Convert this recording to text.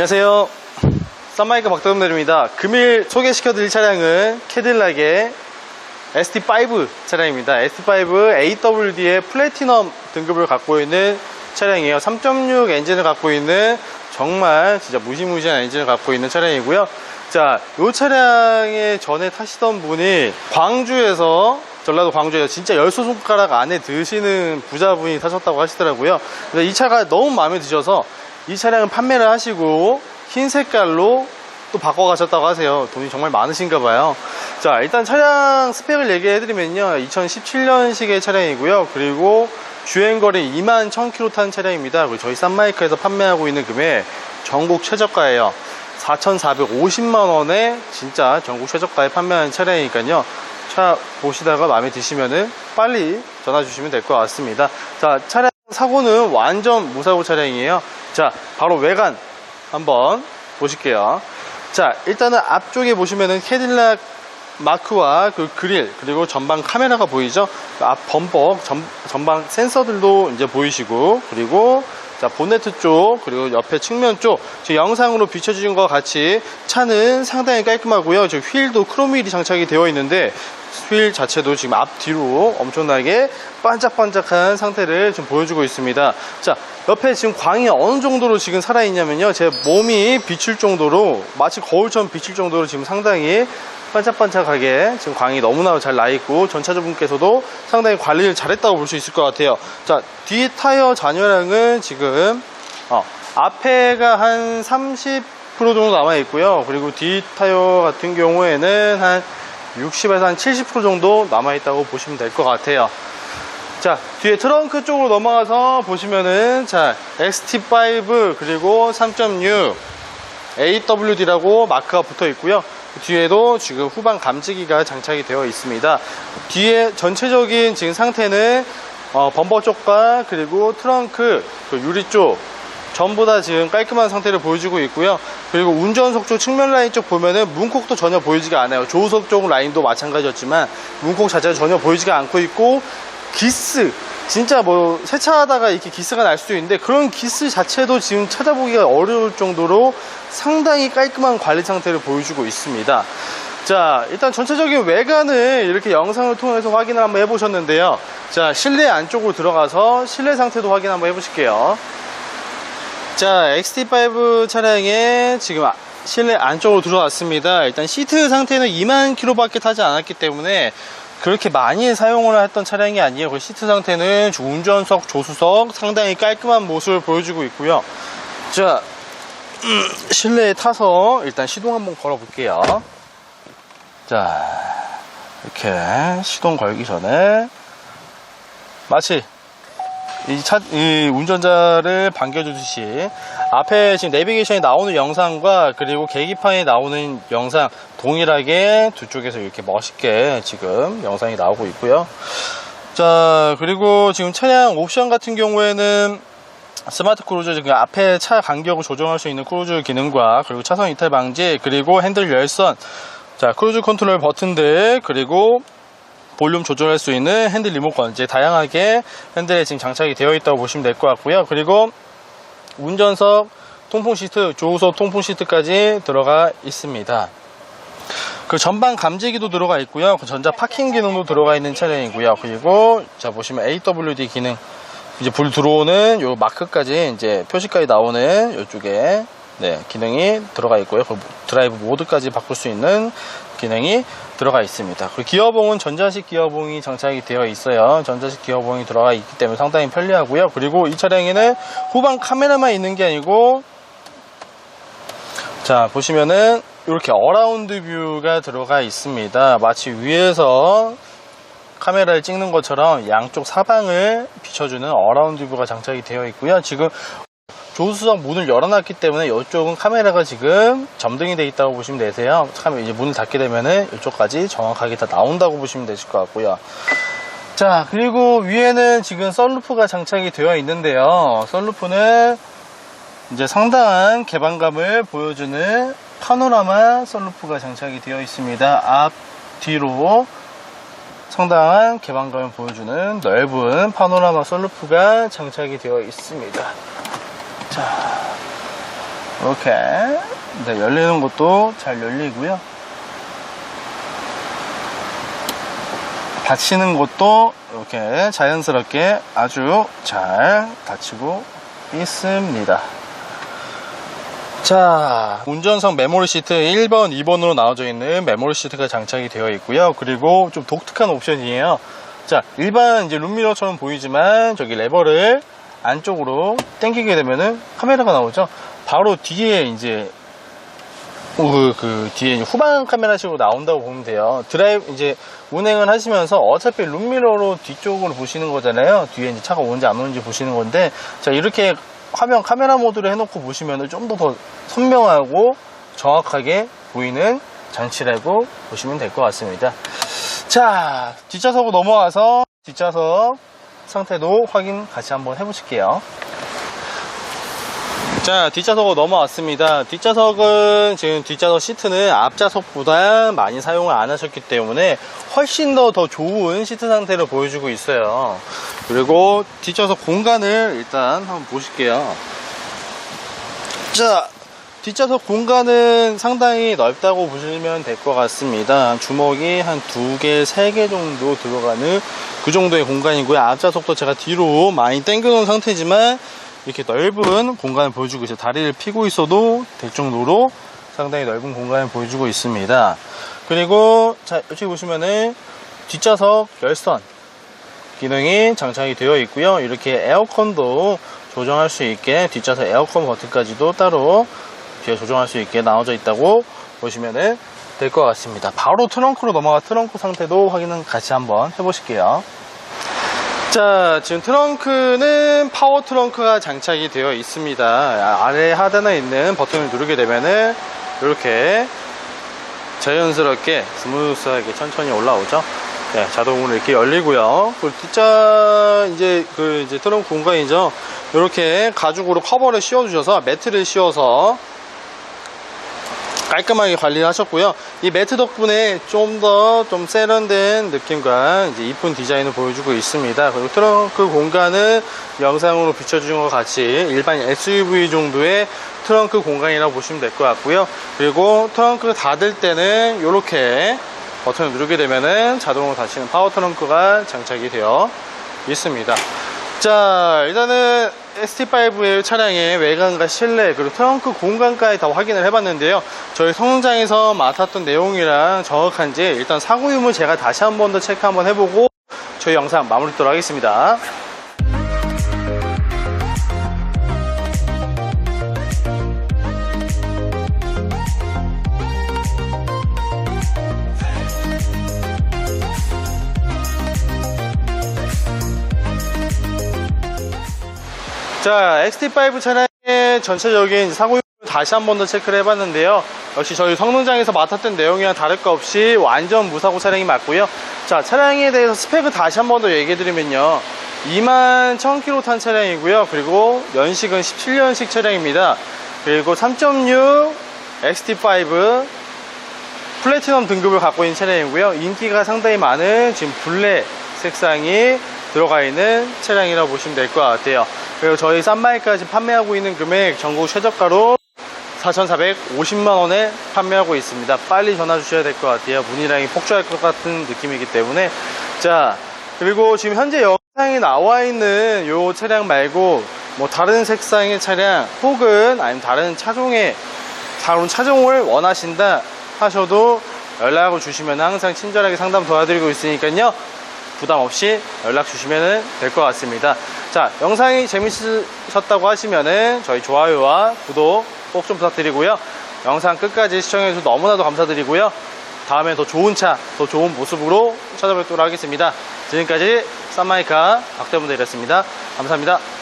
안녕하세요. 썬마이크 박동들입니다. 금일 소개시켜드릴 차량은 캐딜락의 ST5 차량입니다. ST5 AWD의 플래티넘 등급을 갖고 있는 차량이에요. 3.6 엔진을 갖고 있는 정말 진짜 무시무시한 엔진을 갖고 있는 차량이고요. 자, 이 차량에 전에 타시던 분이 광주에서 전라도 광주에서 진짜 열소 손가락 안에 드시는 부자분이 타셨다고 하시더라고요. 그래서 이 차가 너무 마음에 드셔서 이 차량을 판매를 하시고 흰 색깔로 또 바꿔 가셨다고 하세요. 돈이 정말 많으신가 봐요. 자, 일단 차량 스펙을 얘기해 드리면요. 2017년식의 차량이고요. 그리고 주행거리 2만 1000km 탄 차량입니다. 그리고 저희 싼마이크에서 판매하고 있는 금액 전국 최저가예요. 4,450만원에 진짜 전국 최저가에 판매하는 차량이니까요. 차 보시다가 마음에 드시면은 빨리 전화 주시면 될 것 같습니다. 자, 차량 사고는 완전 무사고 차량이에요. 자, 바로 외관 한번 보실게요. 자, 일단은 앞쪽에 보시면은 캐딜락 마크와 그 그릴 그리고 전방 카메라가 보이죠? 그앞 범퍼 전, 전방 센서들도 이제 보이시고 그리고 자 본네트 쪽 그리고 옆에 측면 쪽 지금 영상으로 비춰주신 것 같이 차는 상당히 깔끔하고요. 지금 휠도 크롬 휠이 장착이 되어 있는데 휠 자체도 지금 앞뒤로 엄청나게 반짝반짝한 상태를 좀 보여주고 있습니다. 자, 옆에 지금 광이 어느 정도로 지금 살아있냐면요. 제 몸이 비칠 정도로, 마치 거울처럼 비칠 정도로 지금 상당히 반짝반짝하게 지금 광이 너무나 잘 나있고, 전차주분께서도 상당히 관리를 잘했다고 볼 수 있을 것 같아요. 자, 뒤 타이어 잔여량은 지금, 어, 앞에가 한 30% 정도 남아있고요. 그리고 뒤 타이어 같은 경우에는 한 60에서 한 70% 정도 남아있다고 보시면 될 것 같아요. 자, 뒤에 트렁크 쪽으로 넘어가서 보시면은, 자, XT5 그리고 3.6 AWD라고 마크가 붙어 있고요. 그 뒤에도 지금 후방 감지기가 장착이 되어 있습니다. 뒤에 전체적인 지금 상태는 어, 범버 쪽과 그리고 트렁크 그 유리 쪽 전부 다 지금 깔끔한 상태를 보여주고 있고요. 그리고 운전석 쪽 측면 라인 쪽 보면은 문콕도 전혀 보이지가 않아요. 조수석 쪽 라인도 마찬가지였지만 문콕 자체가 전혀 보이지가 않고 있고 기스 진짜 뭐 세차하다가 이렇게 기스가 날 수도 있는데 그런 기스 자체도 지금 찾아보기가 어려울 정도로 상당히 깔끔한 관리 상태를 보여주고 있습니다. 자, 일단 전체적인 외관을 이렇게 영상을 통해서 확인을 한번 해보셨는데요. 자, 실내 안쪽으로 들어가서 실내 상태도 확인 한번 해보실게요. 자, XT5 차량에 지금 아- 실내 안쪽으로 들어왔습니다. 일단 시트 상태는 2만 킬로밖에 타지 않았기 때문에 그렇게 많이 사용을 했던 차량이 아니에요. 그 시트 상태는 운전석, 조수석 상당히 깔끔한 모습을 보여주고 있고요. 자, 음, 실내에 타서 일단 시동 한번 걸어 볼게요. 자, 이렇게 시동 걸기 전에 마치 이 차, 이 운전자를 반겨주듯이 앞에 지금 내비게이션이 나오는 영상과 그리고 계기판에 나오는 영상 동일하게 두 쪽에서 이렇게 멋있게 지금 영상이 나오고 있고요. 자, 그리고 지금 차량 옵션 같은 경우에는 스마트 크루즈 지금 앞에 차 간격을 조정할 수 있는 크루즈 기능과 그리고 차선 이탈 방지 그리고 핸들 열선 자 크루즈 컨트롤 버튼들 그리고 볼륨 조절할 수 있는 핸들 리모컨 이제 다양하게 핸들에 지금 장착이 되어 있다고 보시면 될 것 같고요. 그리고 운전석 통풍 시트, 조우석 통풍 시트까지 들어가 있습니다. 그 전방 감지기도 들어가 있고요. 그 전자 파킹 기능도 들어가 있는 차량이고요. 그리고 자 보시면 AWD 기능 이제 불 들어오는 요 마크까지 이제 표시까지 나오는 요쪽에 네, 기능이 들어가 있고요. 그 드라이브 모드까지 바꿀 수 있는 기능이 들어가 있습니다. 그리고 기어봉은 전자식 기어봉이 장착이 되어 있어요. 전자식 기어봉이 들어가 있기 때문에 상당히 편리하고요. 그리고 이 차량에는 후방 카메라만 있는 게 아니고 자 보시면은 이렇게 어라운드 뷰가 들어가 있습니다. 마치 위에서 카메라를 찍는 것처럼 양쪽 사방을 비춰주는 어라운드 뷰가 장착이 되어 있고요. 지금 조수석 문을 열어놨기 때문에 이쪽은 카메라가 지금 점등이 되어 있다고 보시면 되세요. 카메라 이제 문을 닫게 되면은 이쪽까지 정확하게 다 나온다고 보시면 되실 것 같고요. 자, 그리고 위에는 지금 썬루프가 장착이 되어 있는데요. 썬루프는 이제 상당한 개방감을 보여주는 파노라마 썬루프가 장착이 되어 있습니다. 앞, 뒤로 상당한 개방감을 보여주는 넓은 파노라마 썬루프가 장착이 되어 있습니다. 자, 이렇게 네, 열리는 것도 잘 열리고요. 닫히는 것도 이렇게 자연스럽게 아주 잘 닫히고 있습니다. 자, 운전석 메모리 시트 1번, 2번으로 나와져 있는 메모리 시트가 장착이 되어 있고요. 그리고 좀 독특한 옵션이에요. 자, 일반 이제 룸미러처럼 보이지만 저기 레버를 안쪽으로 당기게 되면은 카메라가 나오죠. 바로 뒤에 이제 그, 그 뒤에 후방 카메라식으로 나온다고 보면 돼요. 드라이브 이제 운행을 하시면서 어차피 룸미러로 뒤쪽으로 보시는 거잖아요. 뒤에 이제 차가 오는지 안 오는지 보시는 건데 자 이렇게 화면 카메라 모드를 해놓고 보시면 좀 더 더 선명하고 정확하게 보이는 장치라고 보시면 될 것 같습니다. 자 뒷좌석으로 넘어와서 뒷좌석 상태도 확인 같이 한번 해보실게요. 자, 뒷좌석으로 넘어왔습니다. 뒷좌석은 지금 뒷좌석 시트는 앞좌석보다 많이 사용을 안 하셨기 때문에 훨씬 더 더 좋은 시트 상태를 보여주고 있어요. 그리고 뒷좌석 공간을 일단 한번 보실게요. 자, 뒷좌석 공간은 상당히 넓다고 보시면 될 것 같습니다. 주먹이 한 두 개, 세 개 정도 들어가는 그 정도의 공간이고요. 앞좌석도 제가 뒤로 많이 당겨 놓은 상태지만 이렇게 넓은 공간을 보여주고 있어요. 다리를 피고 있어도 될 정도로 상당히 넓은 공간을 보여주고 있습니다. 그리고 자, 여기 보시면은 뒷좌석 열선 기능이 장착이 되어 있고요. 이렇게 에어컨도 조정할 수 있게 뒷좌석 에어컨 버튼까지도 따로 뒤에 조정할 수 있게 나와져 있다고 보시면 될 것 같습니다. 바로 트렁크로 넘어가 트렁크 상태도 확인은 같이 한번 해보실게요. 자, 지금 트렁크는 파워 트렁크가 장착이 되어 있습니다. 아, 아래 하단에 있는 버튼을 누르게 되면은 이렇게 자연스럽게 스무스하게 천천히 올라오죠. 네, 자동으로 이렇게 열리고요. 그리고 뒷자 이제 그 이제 트렁크 공간이죠. 이렇게 가죽으로 커버를 씌워 주셔서 매트를 씌워서 깔끔하게 관리를 하셨고요. 이 매트 덕분에 좀더좀 세련된 느낌과 이제 이쁜 디자인을 보여주고 있습니다. 그리고 트렁크 공간은 영상으로 비춰준 것 같이 일반 SUV 정도의 트렁크 공간이라고 보시면 될 것 같고요. 그리고 트렁크를 닫을 때는 이렇게 버튼을 누르게 되면은 자동으로 닫히는 파워 트렁크가 장착이 되어 있습니다. 자, 일단은 ST5의 차량의 외관과 실내 그리고 트렁크 공간까지 다 확인을 해봤는데요. 저희 성능장에서 맡았던 내용이랑 정확한지 일단 사고 유무 제가 다시 한 번 더 체크 한번 해보고 저희 영상 마무리 하도록 하겠습니다. 자, XT5 차량의 전체적인 사고 다시 한 번 더 체크를 해봤는데요. 역시 저희 성능장에서 맡았던 내용이랑 다를 거 없이 완전 무사고 차량이 맞고요. 자, 차량에 대해서 스펙을 다시 한 번 더 얘기해드리면요. 2만 1000km 탄 차량이고요. 그리고 연식은 17년식 차량입니다. 그리고 3.6 XT5 플래티넘 등급을 갖고 있는 차량이고요. 인기가 상당히 많은 지금 블랙 색상이 들어가 있는 차량이라고 보시면 될 것 같아요. 그리고 저희 싼마이까지 판매하고 있는 금액 전국 최저가로 4,450만원에 판매하고 있습니다. 빨리 전화 주셔야 될 것 같아요. 문의량이 폭주할 것 같은 느낌이기 때문에. 자, 그리고 지금 현재 영상에 나와 있는 이 차량 말고 뭐 다른 색상의 차량 혹은 아니면 다른 차종의 다른 차종을 원하신다 하셔도 연락을 주시면 항상 친절하게 상담 도와드리고 있으니까요. 부담 없이 연락 주시면 될 것 같습니다. 자, 영상이 재밌으셨다고 하시면은 저희 좋아요와 구독 꼭 좀 부탁드리고요. 영상 끝까지 시청해주셔서 너무나도 감사드리고요. 다음에 더 좋은 차, 더 좋은 모습으로 찾아뵙도록 하겠습니다. 지금까지 쌈마이카 박대문대이었습니다. 감사합니다.